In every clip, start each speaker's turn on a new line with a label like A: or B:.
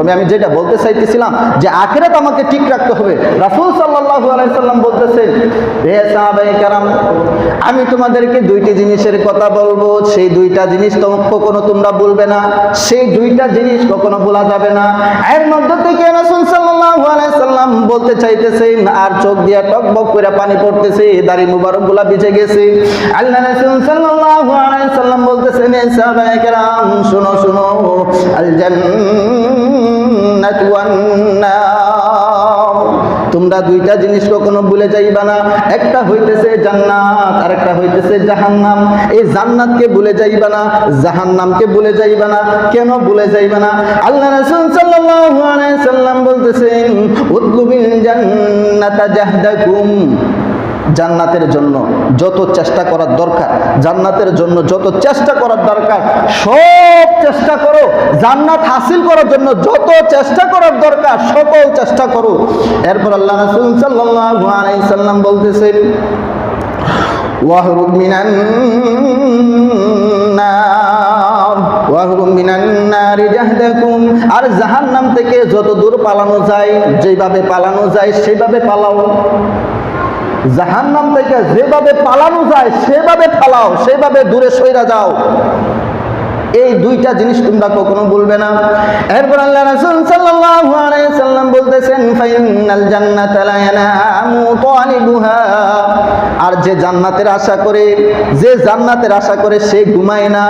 A: তবে আমি যেটা বলতে চাইতেছিলাম যে আখেরাত আমাকে ঠিক রাখতে হবে। রাসূল সাল্লাল্লাহু আলাইহি সাল্লাম বলতেছেন হে সাহাবায়ে কেরাম, আমি তোমাদেরকে দুইটি জিনিসের কথা বলব, সেই দুইটা জিনিস তো কখনো তোমরা বলবে না, সেই দুইটা জিনিস কখনো বলা যাবে না। এর মধ্য থেকে রাসূল সাল্লাল্লাহু আলাইহি সাল্লাম বলতে চাইতেছেন আর চোখ দিয়ে টকবক করে পানি পড়তেছে দাড়ি মুবারকগুলা বেঁচে গেছে। আল্লাহ রাসূল সাল্লাল্লাহু আলাইহি সাল্লাম বলতেছেন, হে সাহাবায়ে কেরাম, শুনো শুনো, আল নার তোমরা দুইটা জিনিস কখনো ভুলে যাইবা না। একটা হইতেছে জান্নাত আর একটা হইতেছে জাহান্নাম। এই জান্নাতকে ভুলে যাইবা না, জাহান্নামকে ভুলে যাইবা না। কেন ভুলে যাইবা না? আল্লাহ রাসূল সাল্লাল্লাহু আলাইহি সাল্লাম বলতেছেন উতলুবিল জান্নাতা জাহদাকুম। জান্নাতের জন্য যত চেষ্টা করার দরকার, জান্নাতের জন্য যত চেষ্টা করার দরকার, সব চেষ্টা করো। জান্নাত হাসিল করার জন্য যত চেষ্টা করার দরকার, সকল চেষ্টা করো। এরপর আল্লাহ রাসূল সাল্লাল্লাহু আলাইহি সাল্লাম বলতেছেন ওয়াহরুব মিনান আর জাহান্নাম থেকে যত দূর পালানো যায়, যেভাবে পালানো যায়, সেভাবে পালাও। জাহান্নাম থেকে যেভাবে পালানো যায়, সেভাবে পালাও, সেভাবে দূরে সইরা যাও। এই দুইটা জিনিস তোমরা কখনো বলবে না। এরপর আল্লাহ সাল্লাল্লাহু আলাইহি সাল্লাম বলতেছেন, ফাইনাল জান্নাতা লা তালিবুহা আর যে জান্নাতের আশা করে, যে জান্নাতের আশা করে সে ঘুমায় না।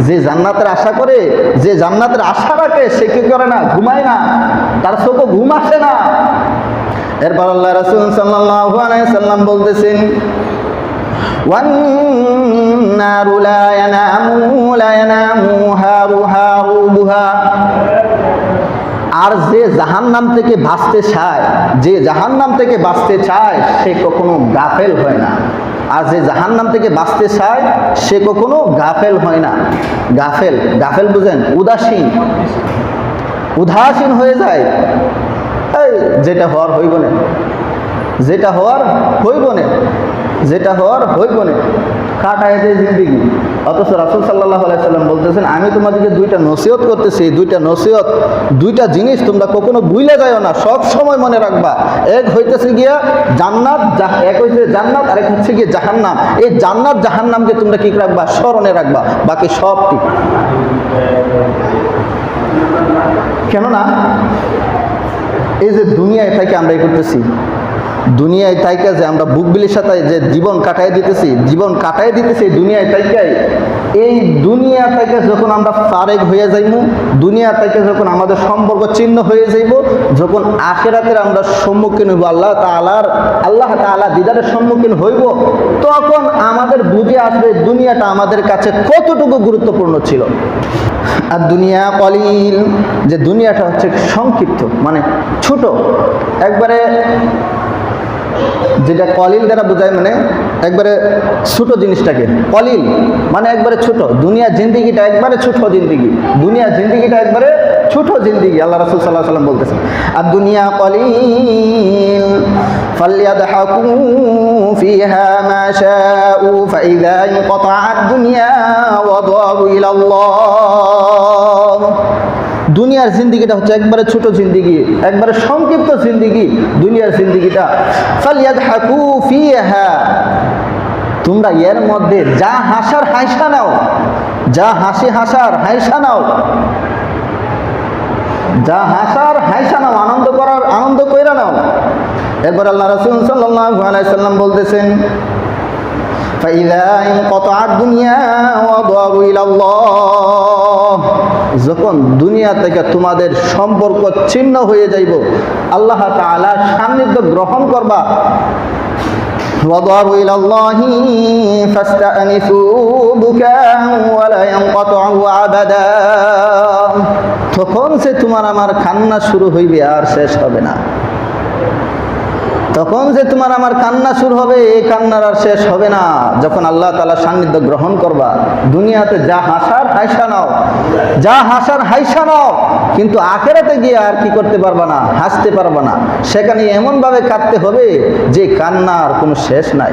A: যে জান্নাতের আশা করে, যে জান্নাতের আশা রাখে, সে কি করে না? ঘুমায় না। তার চোখে ঘুম আসে না। এরপর আল্লাহ রাসূল সাল্লাল্লাহু আলাইহি সাল্লাম বলতেছেন والنار لا ينام لا ينام هارها روبها আর যে জাহান্নাম থেকে বাঁচতে চায় যে জাহান্নাম থেকে বাঁচতে চায় সে কখনো গাফেল হয় না আর যে জাহান্নাম থেকে বাঁচতে চায় সে কখনো গাফেল হয় না গাফেল গাফেল বুঝেন উদাসীন উদাসীন হয়ে যায় এই যেটা হওয়ার হইব না। যেটা হওয়ার হইব না। যেটা হওয়ার হইব না। কাটায় যে জিন্দিগি অথচ রাসুল সাল্লাহ আলাইসাল্লাম বলতেছেন, আমি তোমাদেরকে দুইটা নসিহত করতেছি। দুইটা নসিহত, দুইটা জিনিস তোমরা কখনো ভুলে যাও না। সব সময় মনে রাখবা। এক হইতেছে গিয়া জান্নাত এক হইতেছে জান্নাত, আরেক হচ্ছে গিয়ে জাহান্নাম। এই জান্নাত, জাহান্নামকে তোমরা কি রাখবা, স্মরণে রাখবা। বাকি সব ঠিক। কেননা এই যে দুনিয়ায় থেকে আমরা করতেছি, দুনিয়ায় তাইকা যে আমরা বুকবিলের সাথে যে জীবন কাটাই দিতেছি, জীবন কাটাই দিতেছি দুনিয়ায় তাইকাই এই দুনিয়া থেকে যখন আমরা তারেক হয়ে যাইব দুনিয়া থেকে যখন আমাদের সম্পর্ক চিহ্ন হয়ে যাইব, যখন আখেরাতের আমরা সম্মুখীন হইব, আল্লাহ তালার আল্লাহ তালা দিদারের সম্মুখীন হইব, তখন আমাদের বুঝে আসবে দুনিয়াটা আমাদের কাছে কতটুকু গুরুত্বপূর্ণ ছিল। আর দুনিয়া কলিল, যে দুনিয়াটা হচ্ছে সংক্ষিপ্ত মানে ছোট। একবারে যেটা কলিল দ্বারা বোঝায় মানে একবারে ছোট জিনিসটাকে কলিল মানে একবারে ছোট দুনিয়া জিন্দিগিটা একবারে ছোট জিন্দিগি দুনিয়া জিন্দিগিটা একবারে ছোট জিন্দিগি আল্লাহ রাসুল সাল্লাহ সাল্লাম বলতেছেন আর দুনিয়া কলিল فليضحكوا فيها ما شاءوا فإذا انقطعت الدنيا وضعوا إلى الله দুনিয়ার জিন্দিগিটা হচ্ছে একবারে ছোট জিন্দিগি, একবারে সংক্ষিপ্ত জিন্দিগি, দুনিয়ার জিন্দিগিটা। ফালিয়াদহাকু ফিহা। তোমরা এর মধ্যে যা হাসার হাসা নাও, যা হাসি হাসার হাসা নাও। যা হাসার হাসা নাও, আনন্দ করার, আনন্দ কইরা নাও। এরপর আল্লাহ রাসূল সাল্লাম বলতেছেন فإذا انقطعت الدنيا وضعوا إلى الله যখন দুনিয়া থেকে তোমাদের সম্পর্ক ছিন্ন হয়ে যাইব আল্লাহ তাআলা সান্নিধ্য গ্রহণ করবা وضعوا إلى الله فاستأنسوا بكاء ولا ينقطعوا أبدا তখন সে তোমার আমার কান্না শুরু হইবে আর শেষ হবে না তখন যে তোমার আমার কান্না শুরু হবে, এই কান্নার আর শেষ হবে না। যখন আল্লাহ তালা সান্নিধ্য গ্রহণ করবা, দুনিয়াতে যা হাসার, হাইসা নাও। যা হাসার, হাইসা নাও। কিন্তু আখেরাতে গিয়ে আর কি করতে পারবা না, হাসতে পারবা না। সেখানে এমনভাবে কাঁদতে হবে যে কান্নার কোনো শেষ নাই।